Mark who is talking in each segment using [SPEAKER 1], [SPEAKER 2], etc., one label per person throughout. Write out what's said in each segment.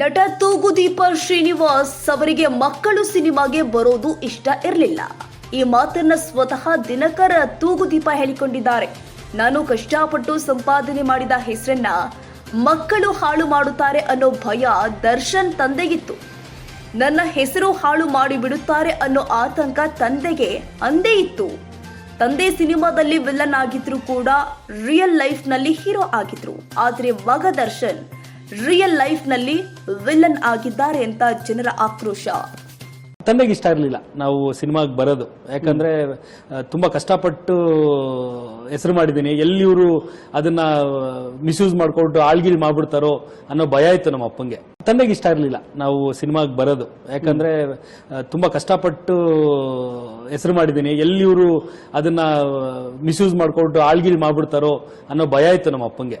[SPEAKER 1] ನಟ ತೂಗುದೀಪ ಶ್ರೀನಿವಾಸ್ ಅವರಿಗೆ ಮಕ್ಕಳು ಸಿನಿಮಾಗೆ ಬರೋದು ಇಷ್ಟ ಇರಲಿಲ್ಲ. ಈ ಮಾತನ್ನ ಸ್ವತಃ ದಿನಕರ ತೂಗುದೀಪ ಹೇಳಿಕೊಂಡಿದ್ದಾರೆ. ನಾನು ಕಷ್ಟಪಟ್ಟು ಸಂಪಾದನೆ ಮಾಡಿದ ಹೆಸರನ್ನ ಮಕ್ಕಳು ಹಾಳು ಮಾಡುತ್ತಾರೆ ಅನ್ನೋ ಭಯ ದರ್ಶನ್ ತಂದೆಗಿತ್ತು. ನನ್ನ ಹೆಸರು ಹಾಳು ಮಾಡಿ ಬಿಡುತ್ತಾರೆ ಅನ್ನೋ ಆತಂಕ ತಂದೆಗೆ ಅಂದೇ ಇತ್ತು. ತಂದೆ ಸಿನಿಮಾದಲ್ಲಿ ವಿಲನ್ ಆಗಿದ್ರು ಕೂಡ ರಿಯಲ್ ಲೈಫ್ನಲ್ಲಿ ಹೀರೋ ಆಗಿದ್ರು. ಆದ್ರೆ ಮಗ ದರ್ಶನ್ ರಿಯಲ್ ಲೈಫ್ನಲ್ಲಿ ವಿಲನ್ ಆಗಿದ್ದಾರೆ ಅಂತ ಜನರ ಆಕ್ರೋಶ.
[SPEAKER 2] ತಂದೆಗೆ ಇಷ್ಟ ಇರಲಿಲ್ಲ ನಾವು ಸಿನಿಮಾಗೆ ಬರೋದು. ಯಾಕಂದ್ರೆ ತುಂಬ ಕಷ್ಟಪಟ್ಟು ಹೆಸರು ಮಾಡಿದ್ದೀನಿ. ಎಲ್ಲಿ ಇವರು ಅದನ್ನ ಮಿಸ್ಯೂಸ್ ಮಾಡ್ಕೊಂಡು ಆಳ್ಗಿಲ್ ಮಾಡ್ಬಿಡ್ತಾರೋ ಅನ್ನೋ ಭಯ ಇತ್ತು ನಮ್ಮ ಅಪ್ಪಂಗೆ. ತಂದೆಗೆ ಇಷ್ಟ ಇರಲಿಲ್ಲ ನಾವು ಸಿನಿಮಾಗೆ ಬರೋದು. ಯಾಕಂದ್ರೆ ತುಂಬ ತುಂಬಾ ಕಷ್ಟಪಟ್ಟು ಹೆಸರು ಮಾಡಿದ್ದೀನಿ. ಎಲ್ಲಿ ಇವರು ಅದನ್ನ ಮಿಸ್ಯೂಸ್ ಮಾಡ್ಕೊಂಡು ಆಳ್ಗಿಲ್ ಮಾಡ್ಬಿಡ್ತಾರೋ ಅನ್ನೋ ಭಯ ಇತ್ತು ನಮ್ಮ ಅಪ್ಪಂಗೆ.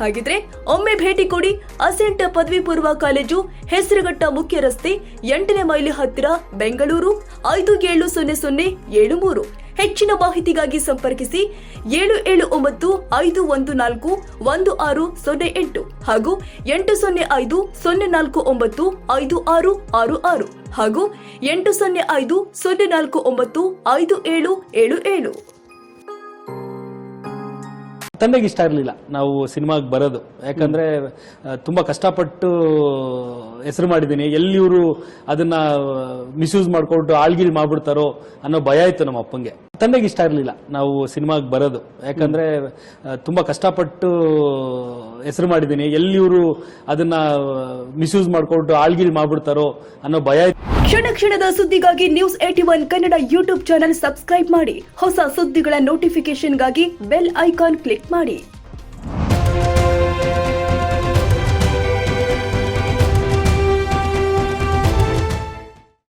[SPEAKER 1] ಹಾಗಿದ್ರೆ ಒಮ್ಮೆ ಭೇಟಿ ಕೊಡಿ ಅಸೆಂಟ್ ಪದವಿ ಪೂರ್ವ ಕಾಲೇಜು ಹೆಸರುಘಟ್ಟ ಮುಖ್ಯ ರಸ್ತೆ ಎಂಟನೇ ಮೈಲಿ ಹತ್ತಿರ ಬೆಂಗಳೂರು ಐದು ಏಳು ಸೊನ್ನೆ ಸೊನ್ನೆ ಏಳು ಮೂರು. ಹೆಚ್ಚಿನ ಮಾಹಿತಿಗಾಗಿ ಸಂಪರ್ಕಿಸಿ ಏಳು ಏಳು ಒಂಬತ್ತು ಐದು ಒಂದು ನಾಲ್ಕು ಒಂದು ಆರು ಸೊನ್ನೆ ಎಂಟು ಹಾಗೂ ಎಂಟು ಸೊನ್ನೆ ಐದು ಸೊನ್ನೆ ನಾಲ್ಕು ಒಂಬತ್ತು ಐದು ಆರು ಆರು ಆರು ಹಾಗೂ ಎಂಟು ಸೊನ್ನೆ ಐದು ಸೊನ್ನೆ ನಾಲ್ಕು ಒಂಬತ್ತು ಐದು ಏಳು ಏಳು ಏಳು.
[SPEAKER 2] ತಂದೆಗೆ ಇಷ್ಟ ಇರಲಿಲ್ಲ. ನಾವು ಸಿನಿಮಾಗೆ ಬರೋದು. ಯಾಕಂದ್ರೆ ತುಂಬ ತುಂಬಾ ಕಷ್ಟಪಟ್ಟು ಹೆಸರು ಮಾಡಿದ್ದೀನಿ. ಎಲ್ಲಿ ಇವರು ಅದನ್ನ ಮಿಸ್ಯೂಸ್ ಮಾಡ್ಕೊಂಡು ಆಳ್ಗಿಲ್ ಮಾಡಿಬಿಡ್ತಾರೋ ಅನ್ನೋ ಭಯ ಇತ್ತು ನಮ್ಮ ಅಪ್ಪಂಗೆ. ತಂದೆಗೆ ಇಷ್ಟ ಇರಲಿಲ್ಲ. ನಾವು ಸಿನಿಮಾಗೆ ಬರೋದು. ಯಾಕಂದ್ರೆ ತುಂಬ ಕಷ್ಟಪಟ್ಟು ಹೆಸರು ಮಾಡಿದ್ದೀನಿ. ಎಲ್ಲಿ ಇವರು ಅದನ್ನ ಮಿಸ್ಯೂಸ್ ಮಾಡ್ಕೊಂಡು ಆಳ್ಗಿಲ್ ಮಾಡ್ಬಿಡ್ತಾರೋ ಅನ್ನೋ ಭಯ
[SPEAKER 1] ಕ್ಷಣ ಕ್ಷಣದ ಸುದ್ದಿಗಾಗಿ news eighty one Kannada YouTube channel subscribe ಮಾಡಿ. ಹೊಸ ಸುದ್ದಿಗಳ ನೋಟಿಫಿಕೇಶನ್ಗಾಗಿ ಬೆಲ್ ಐಕಾನ್ ಕ್ಲಿಕ್ ಮಾಡಿ.